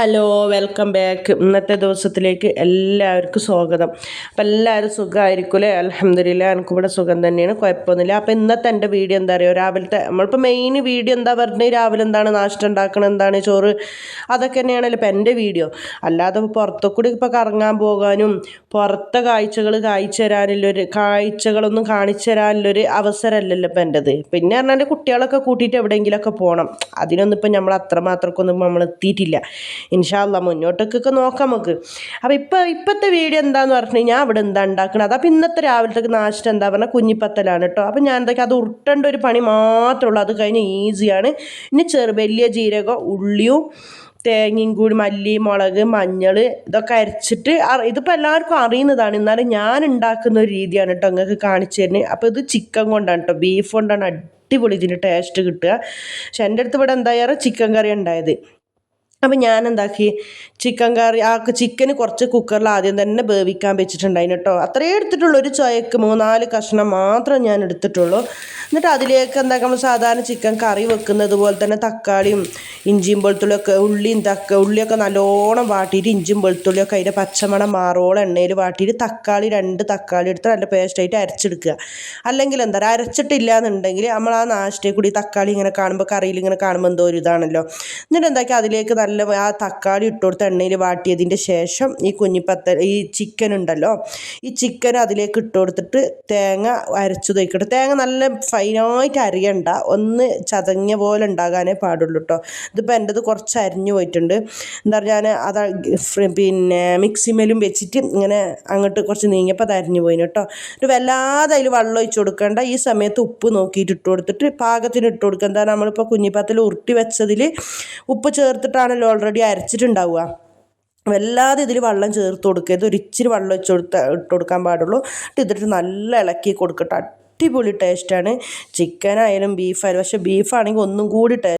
Hello welcome back ഇന്നത്തെ ദിവസത്തിലേക്ക് എല്ലാവർക്കും സ്വാഗതം. അപ്പം എല്ലാവരും സുഖമായിരിക്കും അല്ലേ അലഹമ്മദില്ല എനിക്കിവിടെ സുഖം തന്നെയാണ്. കുഴപ്പമൊന്നുമില്ല. അപ്പം ഇന്നത്തെ എന്റെ വീഡിയോ എന്താ പറയുക രാവിലത്തെ നമ്മളിപ്പോൾ മെയിൻ വീഡിയോ എന്താ പറഞ്ഞത് രാവിലെ എന്താണ് നാഷ്ടം ഉണ്ടാക്കണം എന്താണ് ചോറ്? അതൊക്കെ തന്നെയാണല്ലോ ഇപ്പം എന്റെ വീഡിയോ. അല്ലാതെ ഇപ്പോൾ പുറത്തു കൂടി ഇപ്പോൾ കറങ്ങാൻ പോകാനും പുറത്തെ കാഴ്ചകൾ കാഴ്ച തരാനുള്ളൊരു കാഴ്ചകളൊന്നും കാണിച്ചു തരാനുള്ളൊരു അവസരമല്ലല്ലോ ഇപ്പം എന്റെത് പിന്നെ പറഞ്ഞാൽ കുട്ടികളൊക്കെ കൂട്ടിയിട്ട് എവിടെയെങ്കിലുമൊക്കെ പോകണം അതിനൊന്നും ഇപ്പം നമ്മൾ അത്രമാത്രക്കൊന്നും നമ്മൾ എത്തിയിട്ടില്ല ഇൻഷാല്ല മുന്നോട്ടേക്കൊക്കെ നോക്കാം നമുക്ക്. അപ്പോൾ ഇപ്പോൾ ഇപ്പോഴത്തെ വീഡിയോ എന്താണെന്ന് പറഞ്ഞു ഞാൻ അവിടെ എന്താ ഉണ്ടാക്കുന്നത് അപ്പോൾ ഇന്നത്തെ രാവിലത്തേക്ക് നാശിച്ചിട്ട് എന്താ പറഞ്ഞാൽ കുഞ്ഞിപ്പത്തലാണ് കേട്ടോ അപ്പോൾ ഞാൻ എന്തൊക്കെ അത് ഉരുട്ടേണ്ട ഒരു പണി മാത്രമേ ഉള്ളൂ. അത് കഴിഞ്ഞ് ഈസിയാണ്. ഇനി ചെറു വലിയ ജീരകം ഉള്ളിയും തേങ്ങയും കൂടി മല്ലി മുളക് മഞ്ഞൾ ഇതൊക്കെ അരച്ചിട്ട് ഇതിപ്പോൾ എല്ലാവർക്കും അറിയുന്നതാണ്. എന്നാലും ഞാൻ ഉണ്ടാക്കുന്ന ഒരു രീതിയാണ് കേട്ടോ നിങ്ങൾക്ക് കാണിച്ചു തരുന്നത്. അപ്പോൾ ഇത് ചിക്കൻ കൊണ്ടാണ് കേട്ടോ ബീഫ് കൊണ്ടാണ് അടിപൊളി ഇതിന് ടേസ്റ്റ് കിട്ടുക. പക്ഷെ എന്റെ അടുത്ത് ഇവിടെ എന്തായാലും ചിക്കൻ കറി ഉണ്ടായത്. അപ്പം ഞാൻ എന്താക്കി ചിക്കൻ കറി ആ ചിക്കൻ കുറച്ച് കുക്കറിൽ ആദ്യം തന്നെ വേവിക്കാൻ വെച്ചിട്ടുണ്ടായിന് കേട്ടോ. അത്രയേ എടുത്തിട്ടുള്ളൂ. ഒരു ചുയക്ക് മൂന്നാൽ കഷ്ണം മാത്രം ഞാൻ എടുത്തിട്ടുള്ളൂ. എന്നിട്ട് അതിലേക്ക് എന്താക്കാം നമ്മൾ സാധാരണ ചിക്കൻ കറി വെക്കുന്നത് പോലെ തന്നെ തക്കാളിയും ഇഞ്ചിയും വെളുത്തുള്ളിയൊക്കെ ഉള്ളിയും തക്ക ഉള്ളിയൊക്കെ നല്ലോണം വാട്ടിയിട്ട് ഇഞ്ചിയും വെളുത്തുള്ളിയൊക്കെ അതിന്റെ പച്ചമണം മാറോളം എണ്ണയിൽ വാട്ടിയിട്ട് തക്കാളി രണ്ട് തക്കാളി എടുത്ത് നല്ല പേസ്റ്റായിട്ട് അരച്ചെടുക്കുക. അല്ലെങ്കിൽ എന്താ പറയുക അരച്ചിട്ടില്ല എന്നുണ്ടെങ്കിൽ നമ്മൾ ആ നാശത്തെ കൂടി തക്കാളി ഇങ്ങനെ കാണുമ്പോൾ കറിയിൽ ഇങ്ങനെ കാണുമ്പോൾ എന്തോ ഒരു ഇതാണല്ലോ. എന്നിട്ട് എന്താക്കി അതിലേക്ക് നല്ല ആ തക്കാളി ഇട്ട് കൊടുത്ത് എണ്ണയിൽ വാട്ടിയതിന്റെ ശേഷം ഈ കുഞ്ഞിപ്പത്ത ഈ ചിക്കൻ ഉണ്ടല്ലോ ഈ ചിക്കൻ അതിലേക്ക് ഇട്ട് കൊടുത്തിട്ട് തേങ്ങ അരച്ചു തേക്കിട്ട്. തേങ്ങ നല്ല ഫൈനായിട്ട് അരിയണ്ട. ഒന്ന് ചതഞ്ഞ പോലെ ഉണ്ടാകാനേ പാടുള്ളൂ കേട്ടോ ഇതിപ്പോൾ എന്റെത് കുറച്ച് അരിഞ്ഞു പോയിട്ടുണ്ട്. എന്താ പറയുക ഞാൻ അത് പിന്നെ മിക്സിമേലും വെച്ചിട്ട് ഇങ്ങനെ അങ്ങോട്ട് കുറച്ച് നീങ്ങിയപ്പോൾ അത് അരിഞ്ഞു പോയിന് കേട്ടോ ഒരു വല്ലാതെ അതിൽ വെള്ളം ഒഴിച്ചു കൊടുക്കേണ്ട. ഈ സമയത്ത് ഉപ്പ് നോക്കിയിട്ട് ഇട്ട് കൊടുത്തിട്ട് പാകത്തിന് ഇട്ട് കൊടുക്കുക എന്താ നമ്മളിപ്പോൾ കുഞ്ഞിപ്പത്തിൽ ഉരുട്ടി വെച്ചതിൽ ഉപ്പ് ചേർത്തിട്ടാണല്ലോ ഓൾറെഡി അരച്ചിട്ടുണ്ടാവുക. വല്ലാതെ ഇതിൽ വെള്ളം ചേർത്ത് കൊടുക്കരുത് ഒരിച്ചിരി വെള്ളം വെച്ച് കൊടുത്ത് ഇട്ട് കൊടുക്കാൻ പാടുള്ളൂ. എന്നിട്ട് ഇതിട്ട് നല്ല ഇളക്കി കൊടുക്കട്ടെ. അടിപൊളി ടേസ്റ്റാണ് ചിക്കനായാലും ബീഫായാലും പക്ഷേ ബീഫാണെങ്കിൽ ഒന്നും കൂടി ടേസ്റ്റ്